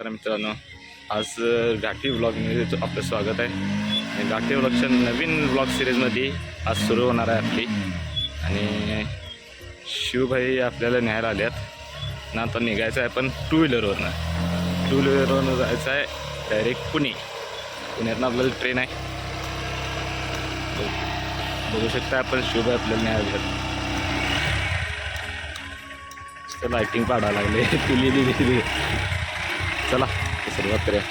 तर मित्रांनो आज अ, घाटी ब्लॉगमध्ये आपलं स्वागत आहे. आणि घाटी ब्लॉगच्या नवीन ब्लॉग सिरीजमध्ये आज सुरू होणार आहे आपली. आणि शिवभाई आपल्याला न्यायला आल्यात. ना आता निघायचं आहे पण टू व्हीलरवरनं टू व्हीलरवरनं जायचं आहे डायरेक्ट पुणे. पुण्यातनं आपल्याला ट्रेन आहे. बघू शकता आपण शिवभाई आपल्याला न्यायला आल्यात. तर लायटिंग पाडायला लागले. पिली दिली दिली चला सुरुवात करूया.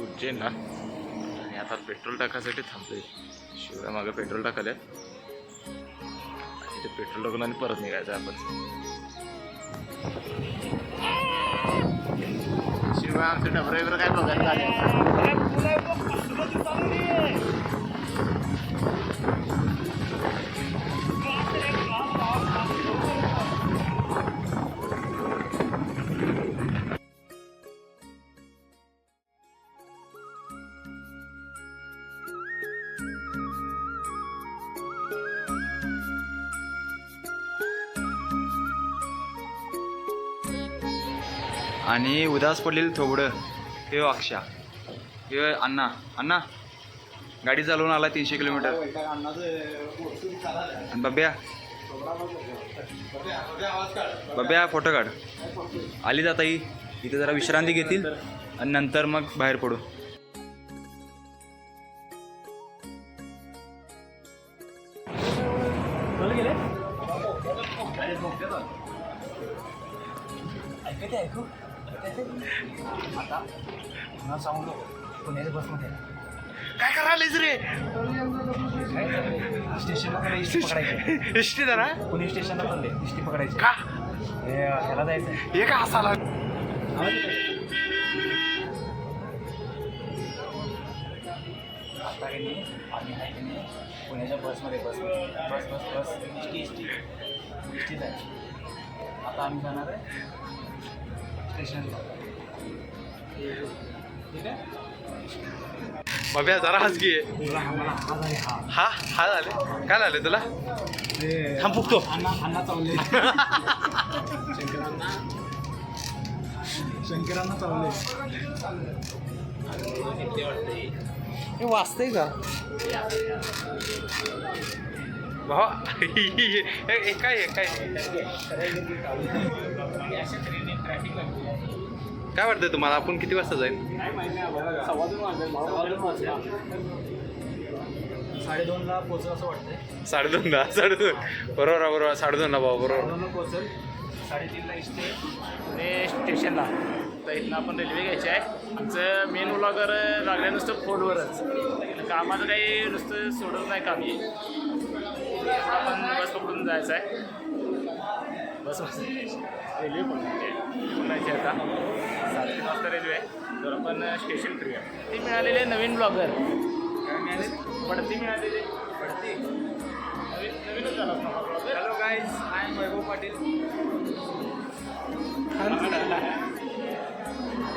उज्जैनला. आणि आता पेट्रोल टाकायसाठी थांबतोय शिवाय मागं पेट्रोल टाकायला. आणि पेट्रोल टाकून आणि परत निघायचं आपण. शिवाय आमचं डबरे वगैरे काय बघायला आणि उदास पडलेलं थोबडं. हे हो अक्षा. हे अण्णा. अण्णा गाडी चालवून आला तीनशे किलोमीटर. आणि बब्या. बब्या फोटो काढ. आली जाता ही इथे जरा विश्रांती घेतील आणि नंतर मग बाहेर पडू. आता सांगून दे पुण्याच्या बसमध्ये काय करायलाच रे? स्टेशनला इष्टी पकडायची इष्टी जरा? पुणे स्टेशनला चालले इष्टी पकडायची का? हे ह्याला जायचं हे का असाला आता की नाही आम्ही आहे की नाही पुण्याच्या बसमध्ये बस बस बस बस. इष्टी इष्टी इष्टीच जायची आता आम्ही जाणार आहे. स्टेशनला. ठीक आहे? बब्या जरा हस घे तुला आम्हाला हा हा झाले काय झाले तुला? थांब फुकतो. शंकरांना. शंकरांना चावले. हे वाचतंय का? भावा काय काय? काय वाटतंय तुम्हाला? आपण किती वाजता जाईल? साडेदोनला पोहोचल असं वाटतंय. साडेदोनला? साडेदोन बरोबर बरोबर. साडेदोनला भाऊ बरोबर. साडेदोनला पोहोचल. साडेतीनला इष्टे पुणे स्टेशनला. तर इथनं आपण रेल्वे घ्यायची आहे. आमचं मेन ब्लॉगर लागलं नुसतं फोनवरच. कामाचं काही नुसतं सोडत नाही काम. हे आपण बस पकडून जायचं आहे. बस बस. रेल्वे पकडायची पकडायची आता. साडेतीन वाजता रेल्वे आहे. तर आपण स्टेशन फिरूया. ती मिळालेले नवीन ब्लॉगर काय मिळाले? पडती मिळालेली. पडती. नवीन नवीनच झाला blogger hello guys I am Vaibhav Patil.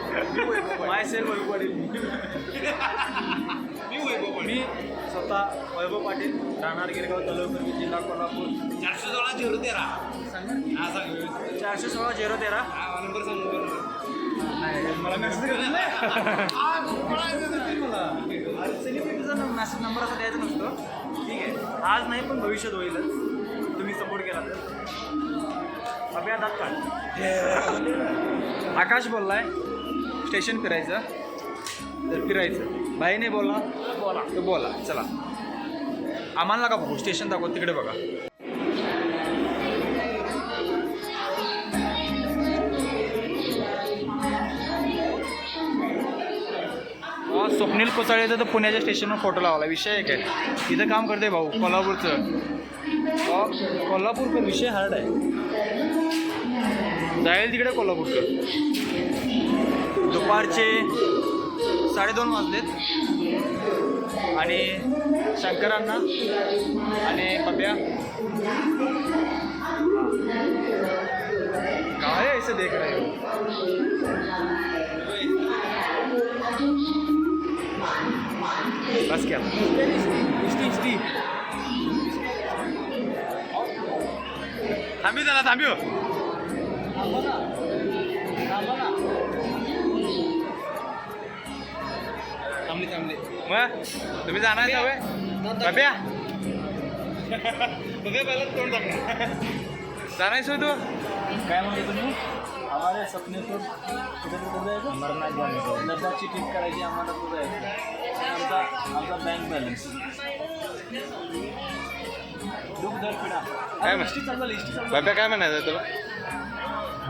Myself Vaibhav Patil? मी वैभव पाटील. मी स्वतः वैभव पाटील राहणार गिरगाव तलवकर जिल्हा कोल्हापूर. चारशे सोळा झिरो तेरा. हा सांग. चारशे सोळा झिरो तेरा? नंबर सांग नाही मला मेसेज सेलिब्रिटीचा मेसेज नंबर असा द्यायचा नसतो. ठीक आहे. आज नाही पण भविष्यात होईलच तुम्ही सपोर्ट केला. तर अभ्या काढ. आकाश बोललाय स्टेशन फिरायचं. तर फिरायचं. बाईने बोलला बोला. तर बोला चला. आम्हाला नका बघू स्टेशन दाखव तिकडे बघा. स्वप्नील कोचाळेचा तर पुण्याच्या स्टेशनवर फोटो लावला विषय आहे. काय इथं काम करते भाऊ कोल्हापूरचं. कोल्हापूरचं विषय हार्ड आहे. जाईल तिकडे कोल्हापूरचं. दुपारचे साडेदोन वाजलेत. आणि शंकरांना आणि पप्या काय ऐसे देख रहे हो? बस क्या थांबी जरा थांबिव हो. मग? तुम्ही जाणार का होय? बब्या? बघा पहिला तोंड टाकणार जाणारच होय तू? काय म्हणतो तुम्ही? आम्हाला सपने तो कुठे कुठे जायचं? अमरनाथ जायचं. लद्दाखची ट्रिप करायची आम्हाला कुठं जायचं? आमचा आमचा बँक बॅलन्स दुःख दर पिढा. काय म्हण- लिस्टी चाललं लिस्टी चाललं. बब्या काय म्हणायचं तुला?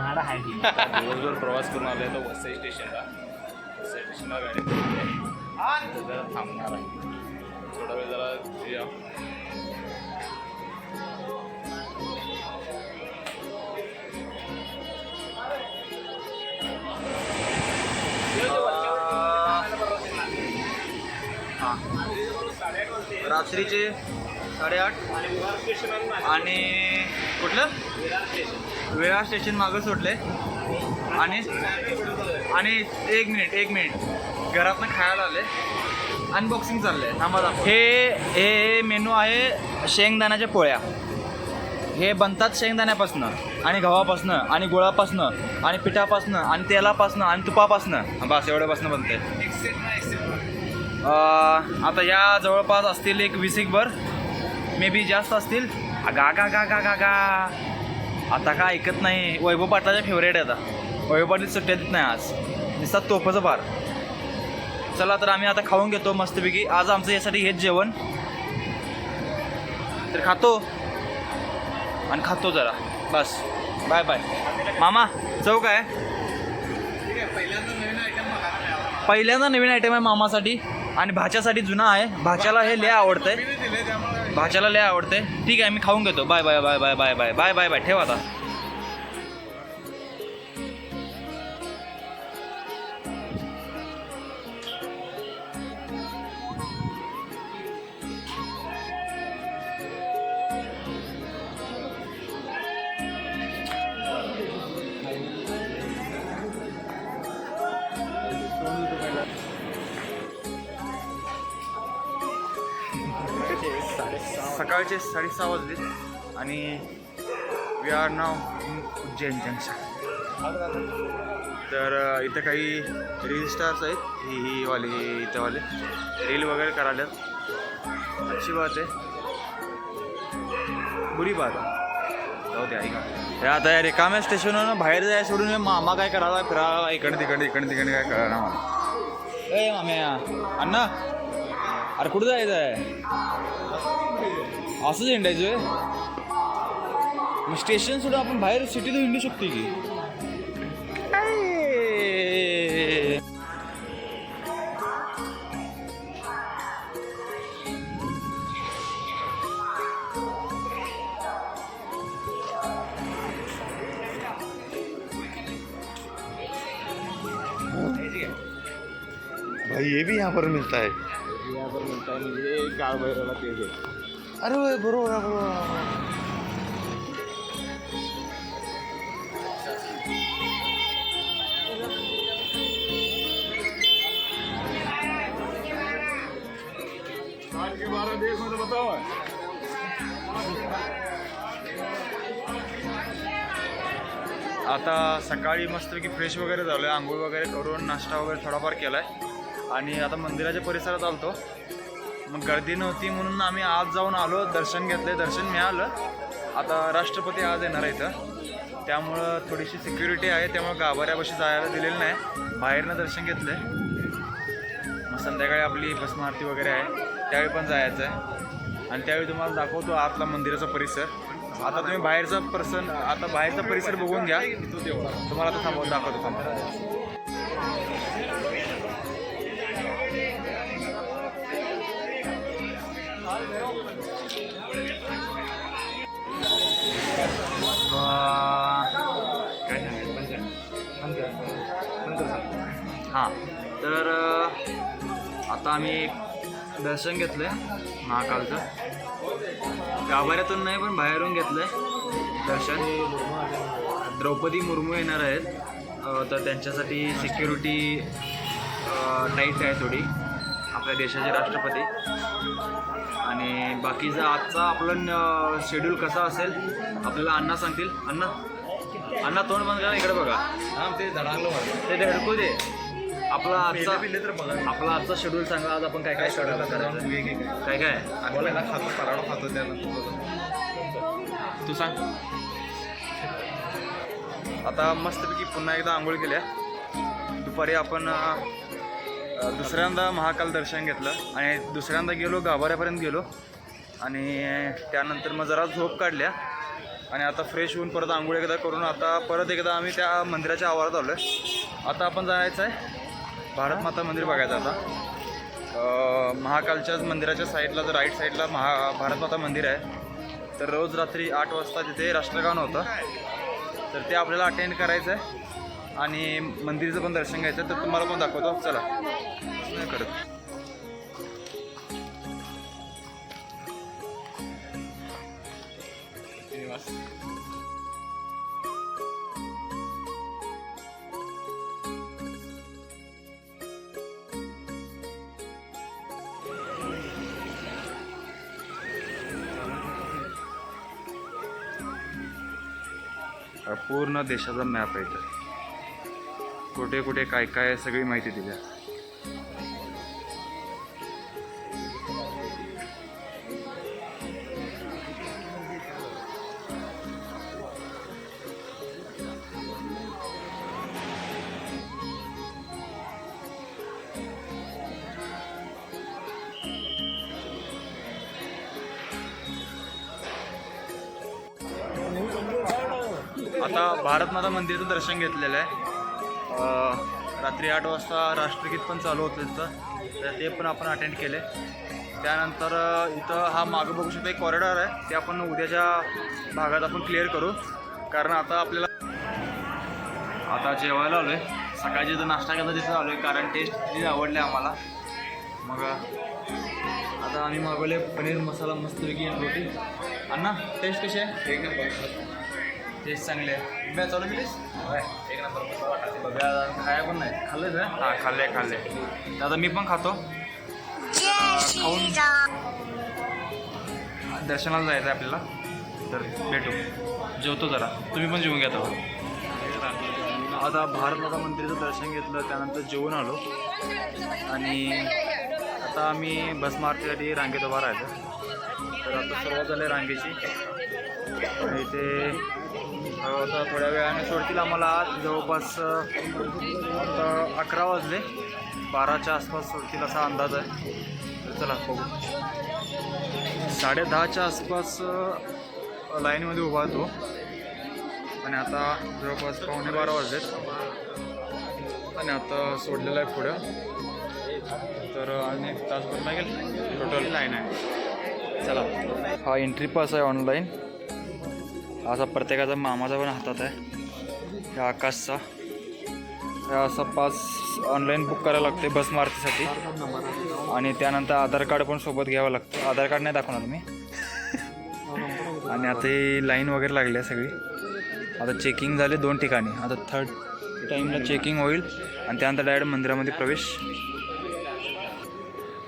दिवसभर प्रवास करून आलो आहे तो वसई स्टेशनला वसई स्टेशनला गाडी जरा थांबणार आहे थोडा वेळ जरा या हां रात्रीचे साडेआठ. आणि कुठलं? विरार स्टेशन मागं सोडले आणि आणि एक मिनिट एक मिनिट. घरातनं खायला आले. अनबॉक्सिंग चाललंय. थांबा हे हे मेनू आहे शेंगदाण्याच्या पोळ्या. हे बनतात शेंगदाण्यापासनं आणि गव्हापासनं आणि गुळापासनं आणि पिठापासनं आणि तेलापासनं आणि तुपापासनं. बस एवढ्यापासनं बनते आता या जवळपास असतील एक वीस एक भर मे बी जास्त असतील. गा गा गा गा गा गा. आता का ऐकत नाही. वैभव पाटलाच्या फेवरेट आहे आता. वैभव पाटील सुट्ट्या देत नाही आज. निसतात तोफाचं फार चला तर आम्ही आता खाऊन घेतो मस्तपैकी. आज आमचं यासाठी हेच जेवण. तर खातो. आणि खातो जरा. बस. Bye bye. मामा चव काय? पहिल्यांदा नवीन आयटम आहे मामासाठी. आणि भाच्यासाठी जुना आहे. भाच्याला हे लय आवडतंय. भाच्याला लय आवडतंय. ठीक आहे मी खाऊन घेतो. Bye bye bye bye bye bye. Bye bye bye. ठेव आता. सकाळचे साडेसहा वाजले आणि we are now Ujjain junction तर इथं काही रील स्टार्स आहेत. ही ही वाले इथं वाले. रील वगैरे करायला. अच्छी बात आहे. बुरी बात जाऊ दे ऐका. हे आता या रिकाम्या स्टेशनवरून बाहेर जाय सोडून मामा काय करायला फिरायला इकडे तिकडे इकडे तिकडे काय करायला मला ए मामे अण्णा. अरे कुठं जायचं आहे असंच हिंडायचं मग स्टेशन सोडून आपण बाहेर सिटीत हिंडू शकतो की? भाई ये भी यहाँ पर मिलता है. यहाँ पर मिळता आहे म्हणजे काळ भैरवला तेच आहे. अरे वो बरोबर आहे, बरोबर आहे. आता सकाळी मस्तपैकी फ्रेश वगैरे झालो आहे आंघोळ वगैरे करून नाश्ता वगैरे थोडाफार केला आहे आणि आता मंदिराच्या परिसरात आलतो. मग गर्दी नव्हती म्हणून आम्ही आज जाऊन आलो दर्शन घेतले दर्शन मिळालं. आता राष्ट्रपती आज येणार आहे इथं त्यामुळं थोडीशी सिक्युरिटी आहे त्यामुळं गाभाऱ्यापाशी जायला दिलेलं नाही. बाहेरनं दर्शन घेतलं मग संध्याकाळी आपली भस्म आरती वगैरे आहे. त्यावेळी पण जायचं आहे आणि त्यावेळी तुम्हाला दाखवतो आतला मंदिराचा परिसर. आता तुम्ही बाहेरचा पर्सन आता बाहेरचा परिसर बघून घ्या. तुम्हाला आता थांबवून दाखवतो थांबा. तर आता आम्ही दर्शन घेतलं आहे महाकालचं गाभाऱ्यातून नाही पण बाहेरून घेतलं आहे दर्शन. द्रौपदी मुर्मू येणार आहेत. तर त्यांच्यासाठी सिक्युरिटी टाईट आहे थोडी आपल्या देशाचे राष्ट्रपती. आणि बाकीचा आजचा आपलं शेड्यूल कसा असेल आपल्याला अण्णा सांगतील. अण्णा अण्णा तोंड बंद करा इकडे बघा. ते धडांगलं ते धडकू दे. आपला आजचा पिल्ले तर बघा. आपला आजचा शेड्यूल सांगा आज आपण काय काय शेड्यूल करायचं? काय काय? आम्ही पहिला खातो पराडा खातो त्यानंतर तू सांग. आता मस्तपैकी पुन्हा एकदा आंघोळ केल्या दुपारी आपण दुसऱ्यांदा महाकाल दर्शन घेतलं आणि दुसऱ्यांदा गेलो गाभाऱ्यापर्यंत गेलो. आणि त्यानंतर मग जरा झोप काढल्या आणि आता फ्रेश होऊन परत आंघोळ एकदा करून आता परत एकदा आम्ही त्या मंदिराच्या आवारात आलो आहे आता आपण जायचं आहे भारत माता मंदिर बघायचं आता. महाकालच्याच मंदिराच्या साईडला जर राईट साईडला महा भारत माता मंदिर आहे. तर रोज रात्री आठ वाजता तिथे राष्ट्रगान होतं तर ते आपल्याला अटेंड करायचं आहे आणि मंदिरचं पण दर्शन घ्यायचं तर तुम्हाला पण दाखवतो. चला. करत पूर्ण देशाचा मॅप आहे इथं. कुठे कुठे काय काय सगळी माहिती दिली आता भारत माता दर्शन घेतलेलं आहे. रात्री आठ वाजता राष्ट्रगीत पण चालू होतं तिथं. तर ते पण आपण अटेंड केले. त्यानंतर इथं हा मागं बघू शकता एक कॉरिडॉर आहे. ते आपण उद्याच्या भागात आपण क्लिअर करू. कारण आता आपल्याला आता जेवायला आलो आहे सकाळची तर नाश्ता केला तिथं आलो आहे कारण टेस्ट तिथे आवडले आम्हाला. मग आता आम्ही मागवले पनीर मसाला मस्तपैकी रोटी. अण्णा टेस्ट कशी आहे? एक नंबर. टेस्ट चांगली आहे. चालू केलीस? एक नंबर बघा खाया पण नाही. खाल्लंच आहे हां खाल्ले खाल्ले तर आता मी पण खातो. खाऊन दर्शनाला जायचं आहे आपल्याला. तर भेटू. जेवतो जरा. तुम्ही पण जेवून घ्या आता भारत माता मंदिराचं दर्शन घेतलं त्यानंतर जेवून आलो. आणि आता आम्ही बस मार्केसाठी रांगेत उभा राहिलो तर आता सुरुवात झाली आहे रांगेची. इथे आता थोड्या वेळाने सोडतील आम्हाला जवळपास अकरा वाजले. बाराच्या आसपास सोडतील असा अंदाज आहे. तर चला बघू. साडे दहाच्या आसपास लाईनमध्ये उभा होतो आणि आता जवळपास पावणे बारा वाजलेत. आणि आता सोडलेलं आहे पुढं. तर आणि एक तासभर लागेल. टोटल लाईन आहे. चला. हा एंट्री पास आहे ऑनलाईन असा प्रत्येकाचा मामाचा पण हातात आहे. ह्या आकाशचा. हा असा पास ऑनलाईन बुक करायला लागते बस मारुतीसाठी. आणि त्यानंतर आधार कार्ड पण सोबत घ्यावं लागतं. आधार कार्ड नाही दाखवणार मी. आणि आता ही लाईन वगैरे लागली आहे सगळी. आता चेकिंग झाले दोन ठिकाणी. आता थर्ड टाईमला चेकिंग होईल. आणि त्यानंतर डायरेक्ट मंदिरामध्ये प्रवेश.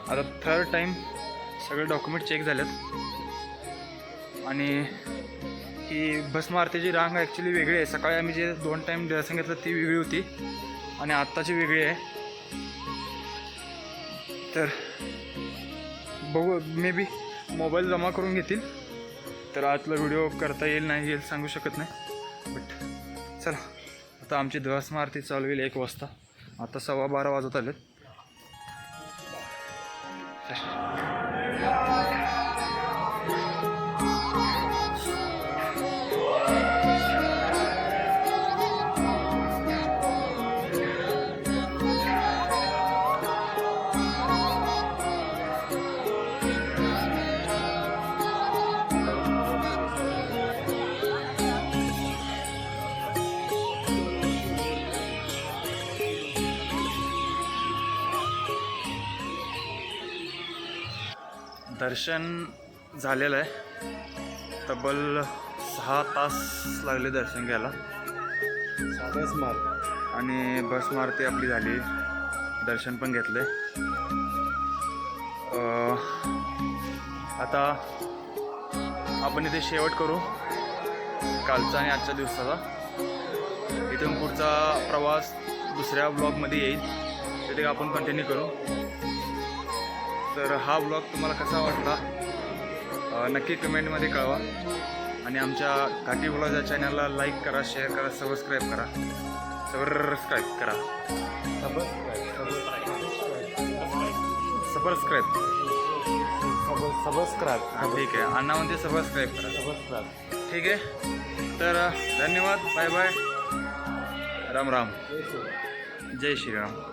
आता थर्ड टाईम सगळे डॉक्युमेंट चेक झालेत. आणि की भस्म आरतीची रांग ॲक्च्युली वेगळी आहे. सकाळी आम्ही जे दोन टाईम दर्शन घेतलं ती वेगळी होती. आणि आत्ताची वेगळी आहे. तर बघू मे बी मोबाईल जमा करून घेतील. तर आतला व्हिडिओ करता येईल नाही येईल सांगू शकत नाही. बट चला आता आमची भस्म आरती चालू होईल एक वाजता. आता सव्वा बारा वाजत आलेत. दर्शन झालेलं आहे. तब्बल सहा तास लागले दर्शन घ्यायला. साधाच मार आणि बस मारती आपली झाली. दर्शन पण घेतले. आता आपण इथे शेवट करू. कालचा आणि आजच्या दिवसाचा. इथून पुढचा प्रवास दुसऱ्या ब्लॉगमध्ये येईल. तिथे आपण कंटिन्यू करू. तर हा ब्लॉग तुम्हाला कसा वाटला नक्की कमेंटमध्ये कळवा. आणि आमच्या घाटी ब्लॉग या चॅनलला लाईक करा शेअर करा सबस्क्राईब करा. सबस्क्राईब करा. सबस्क्राईब सबस्क्राईब हां ठीक आहे. अण्णा म्हणते सबस्क्राईब करा. सबस्क्राईब ठीक आहे. तर धन्यवाद. Bye bye Ram Ram. जय श्रीराम.